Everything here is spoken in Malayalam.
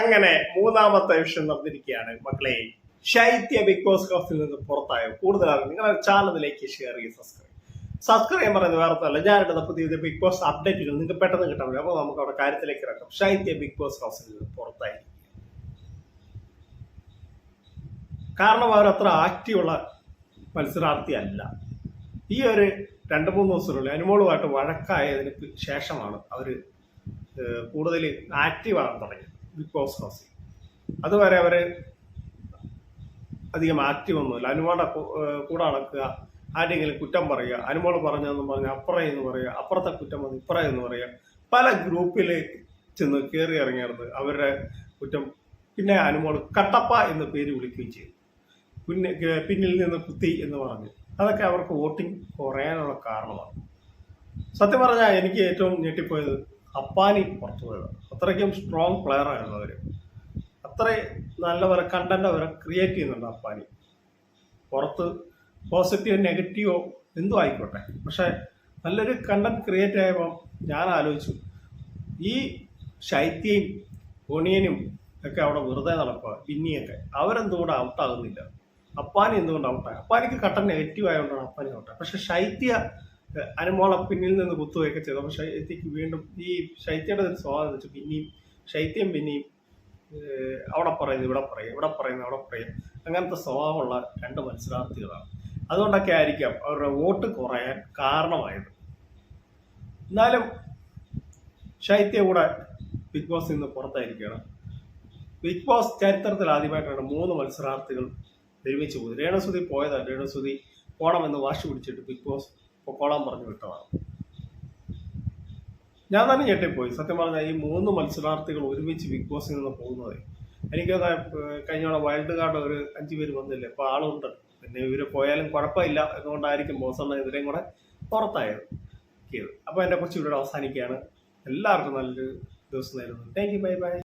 അങ്ങനെ മൂന്നാമത്തെ വിഷയം നടന്നിരിക്കുകയാണ്. മക്കളെ ശൈത്യ ബിഗ് ബോസ് ഹൗസിൽ നിന്ന് പുറത്തായ? കൂടുതൽ നിങ്ങളുടെ ചാനലിലേക്ക് ഷെയർ ചെയ്ത് സബ്സ്ക്രൈബ് സബ്സ്ക്രൈബ് പറയുന്നത് വേറെ ഒന്നുമല്ല. ഞാൻ പുതിയ പുതിയ ബിഗ് ബോസ് അപ്ഡേറ്റുകൾ നിങ്ങൾക്ക് പെട്ടെന്ന് കിട്ടാൻ അപ്പോൾ നമുക്ക് അവിടെ കാര്യത്തിലേക്ക് ഇറക്കാം ശൈത്യ ബിഗ് ബോസ് ഹൗസിൽ നിന്ന് പുറത്തായി. കാരണം അവരത്ര ആക്റ്റീവുള്ള മത്സരാർത്ഥിയല്ല ഈ ഒരു രണ്ട് മൂന്ന് ദിവസത്തിനുള്ളിൽ അനുമോളുമായിട്ട് വഴക്കായതിന് ശേഷമാണ് അവർ കൂടുതൽ ആക്റ്റീവ് ആകാൻ തുടങ്ങി ബിഗ് ബോസ് ഹൗസിൽ അതുവരെ അവർ അധികം ആക്റ്റീവ് ഒന്നുമില്ല. അനുമോടെ കൂടെ നടക്കുക ആരെങ്കിലും കുറ്റം പറയുക അനുമോൾ പറഞ്ഞതെന്ന് പറഞ്ഞ് അപ്പുറം എന്ന് പറയുക അപ്പുറത്തെ കുറ്റം വന്ന് ഇപ്പുറം എന്ന് പറയുക പല ഗ്രൂപ്പിൽ ചെന്ന് കയറി ഇറങ്ങിയത് അവരുടെ കുറ്റം. പിന്നെ അനുമോൾ കട്ടപ്പ എന്ന് പേര് വിളിക്കുകയും ചെയ്തു. പിന്നെ പിന്നിൽ നിന്ന് കുത്തി എന്ന് പറഞ്ഞു. അതൊക്കെ അവർക്ക് വോട്ടിംഗ് കുറയാനുള്ള കാരണമാണ്. സത്യം പറഞ്ഞാൽ എനിക്ക് ഏറ്റവും ഞെട്ടിപ്പോയത് അപ്പാനി പുറത്തു പോയതാണ് അത്രയ്ക്കും സ്ട്രോങ് പ്ലെയർ ആയിരുന്നു അവർ അത്രയും നല്ലവരെ കണ്ടന്റ് അവരെ ക്രിയേറ്റ് ചെയ്യുന്നുണ്ട് അപ്പാനി പുറത്ത് പോസിറ്റീവോ നെഗറ്റീവോ എന്തും ആയിക്കോട്ടെ. പക്ഷെ നല്ലൊരു കണ്ടന്റ് ക്രിയേറ്റ് ആയപ്പോൾ ഞാൻ ആലോചിച്ചു ഈ ശൈത്യയും ഒണിയനും ഒക്കെ അവിടെ വെറുതെ നടക്കുക പിന്നിയൊക്കെ. അവരെന്തുകൊണ്ട് ഔട്ടാകുന്നില്ല അപ്പാനി എന്തുകൊണ്ട് ഔട്ടായി അപ്പാനിക്ക് കട്ടൻ നെഗറ്റീവ് ആയതുകൊണ്ടാണ് അപ്പാനി ഔട്ടായി പക്ഷെ ശൈത്യ അനുമോളെ പിന്നിൽ നിന്ന് കുത്തുകയൊക്കെ ചെയ്തു. അപ്പോൾ ശൈത്യക്ക് വീണ്ടും ഈ ശൈത്യയുടെ ഒരു വെച്ച് പിന്നെയും ശൈത്യം പിന്നെയും അവിടെ പറയുന്നു ഇവിടെ പറയും ഇവിടെ പറയുന്നു അവിടെ പറയും അങ്ങനത്തെ സ്വഭാവമുള്ള രണ്ട് മത്സരാർത്ഥികളാണ്. അതുകൊണ്ടൊക്കെ ആയിരിക്കാം അവരുടെ വോട്ട് കുറയാൻ കാരണമായത്. എന്നാലും ശൈത്യ കൂടെ ബിഗ് ബോസ് നിന്ന് പുറത്തായിരിക്കുകയാണ്. ബിഗ് ബോസ് ചരിത്രത്തിൽ ആദ്യമായിട്ടാണ് മൂന്ന് മത്സരാർത്ഥികൾ ഒരുമിച്ച് പോയത്. രേണുസുതി പോയതാണ് രേണുസുതി പോണമെന്ന് വാശി പിടിച്ചിട്ട് ബിഗ് ബോസ് പൊക്കോളാൻ പറഞ്ഞു വിട്ടതാണ്. ഞാൻ തന്നെ ഞെട്ടിപ്പോയി. സത്യം പറഞ്ഞാൽ ഈ മൂന്ന് മത്സരാർത്ഥികൾ ഒരുമിച്ച് ബിഗ് ബോസിൽ നിന്ന് പോകുന്നത്. എനിക്ക് കഴിഞ്ഞ തവണ വൈൽഡ് കാർഡ് ഒരു അഞ്ചു പേര് വന്നില്ലേ? അപ്പോൾ ആളുണ്ട്. പിന്നെ ഇവർ പോയാലും കുഴപ്പമില്ല. എന്നുകൊണ്ടായിരിക്കും ബോസ് ഇതിനെയും കൂടെ പുറത്തായത്. അപ്പോൾ എന്റെ കൊച്ചു ഇവിടെ അവസാനിക്കുകയാണ്. എല്ലാവർക്കും നല്ലൊരു ദിവസം നേരുന്നു. Thank you bye bye